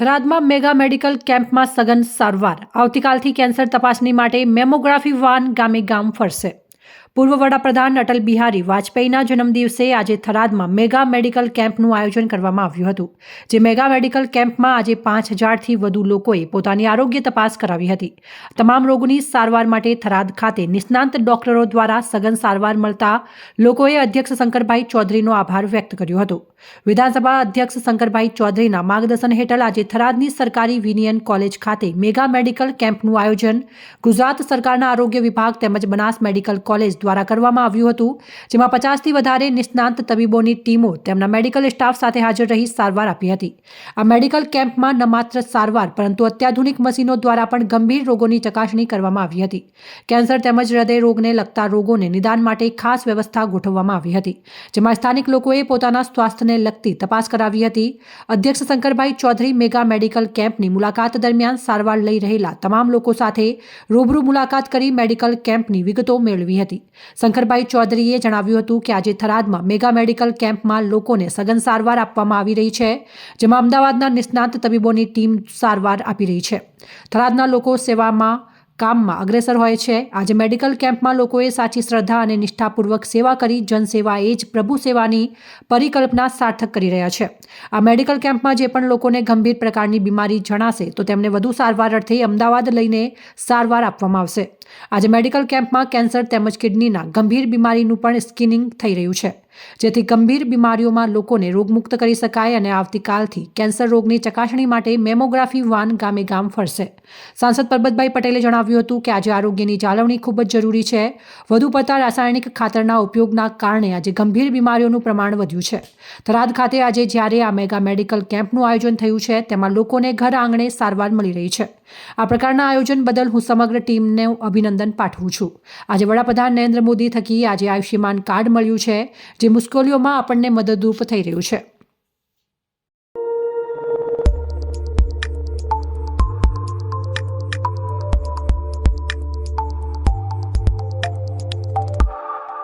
થરાદમાં mega medical કેમ્પમાં સઘન સારવાર. આવતીકાલથી કેન્સર તપાસણી માટે મેમોગ્રાફી વાન ગામે ગામ ફરશે. પૂર્વ વડાપ્રધાન અટલ બિહારી વાજપેયીના જન્મદિવસે આજે થરાદમાં મેગા મેડિકલ કેમ્પનું આયોજન કરવામાં આવ્યું હતું, જે મેગા મેડિકલ કેમ્પમાં આજે પાંચ હજારથી વધુ લોકોએ પોતાની આરોગ્ય તપાસ કરાવી હતી. તમામ રોગોની સારવાર માટે થરાદ ખાતે નિષ્ણાંત ડોક્ટરો દ્વારા સઘન સારવાર મળતા લોકોએ અધ્યક્ષ શંકરભાઈ ચૌધરીનો આભાર વ્યક્ત કર્યો હતો. વિધાનસભા અધ્યક્ષ શંકરભાઈ ચૌધરીના માર્ગદર્શન હેઠળ આજે થરાદની સરકારી વિનિયન કોલેજ ખાતે મેગા મેડિકલ કેમ્પનું આયોજન ગુજરાત સરકારના આરોગ્ય વિભાગ તેમજ બનાસ મેડિકલ કોલેજ દ્વારા કરવામાં આવ્યું હતું, જેમાં પચાસથી વધારે નિષ્ણાંત તબીબોની ટીમો તેમના મેડિકલ સ્ટાફ સાથે હાજર રહી સારવાર આપી હતી. આ મેડિકલ કેમ્પમાં ન માત્ર સારવાર, પરંતુ અત્યાધુનિક મશીનો દ્વારા પણ ગંભીર રોગોની ચકાસણી કરવામાં આવી હતી. કેન્સર તેમજ હૃદય રોગને લગતા રોગોને નિદાન માટે ખાસ વ્યવસ્થા ગોઠવવામાં આવી હતી, જેમાં સ્થાનિક લોકોએ પોતાના સ્વાસ્થ્યને લગતી તપાસ કરાવી હતી. અધ્યક્ષ શંકરભાઈ ચૌધરી મેગા મેડિકલ કેમ્પની મુલાકાત દરમિયાન સારવાર લઈ રહેલા તમામ લોકો સાથે રૂબરૂ મુલાકાત કરી મેડિકલ કેમ્પની વિગતો મેળવી હતી. શંકરભાઈ ચૌધરીએ જણાવ્યું હતું કે આજે થરાદમાં મેગા મેડિકલ કેમ્પમાં લોકોને સઘન સારવાર આપવામાં આવી રહી છે, જેમાં અમદાવાદના નિષ્ણાત તબીબોની ટીમ સારવાર આપી રહી છે. થરાદના લોકો સેવામાં કામમાં અગ્રેસર હોય છે. આજે મેડિકલ કેમ્પમાં લોકોએ સાચી શ્રદ્ધા અને નિષ્ઠાપૂર્વક સેવા કરી. જનસેવા એ જ પ્રભુ સેવાની પરિકલ્પના સાર્થક કરી રહ્યા છે. આ મેડિકલ કેમ્પમાં જે પણ લોકોને ગંભીર પ્રકારની બીમારી જણાશે, તો તેમને વધુ સારવાર અર્થે અમદાવાદ લઈને સારવાર આપવામાં આવશે. આજે મેડિકલ કેમ્પમાં કેન્સર તેમજ કિડનીના ગંભીર બીમારીનું પણ સ્કિનિંગ થઈ રહ્યું છે. જેથી ગંભીર બીમારીઓમાં લોકોને રોગમુક્ત કરી શકાય અને આવતીકાલથી કેન્સર રોગની ચકાસણી માટે મેમોગ્રાફી વાન ગામે ગામ ફરશે. સાંસદ પરબતભાઈ પટેલે જણાવ્યું હતું કે આજે આરોગ્યની જાળવણી ખૂબ જ જરૂરી છે. વધુ પડતા રાસાયણિક ખાતરના ઉપયોગના કારણે આજે ગંભીર બીમારીઓનું પ્રમાણ વધ્યું છે. થરાદ ખાતે આજે જ્યારે આ મેગા મેડિકલ કેમ્પનું આયોજન થયું છે, તેમાં લોકોને ઘર આંગણે સારવાર મળી રહી છે. આ પ્રકારના આયોજન બદલ હું સમગ્ર ટીમને અભિનંદન પાઠવું છું. આજે વડાપ્રધાન નરેન્દ્ર મોદી થકી આજે આયુષ્યમાન કાર્ડ મળ્યું છે, જે મુશ્કેલીઓમાં આપણને મદદરૂપ થઈ રહ્યું છે.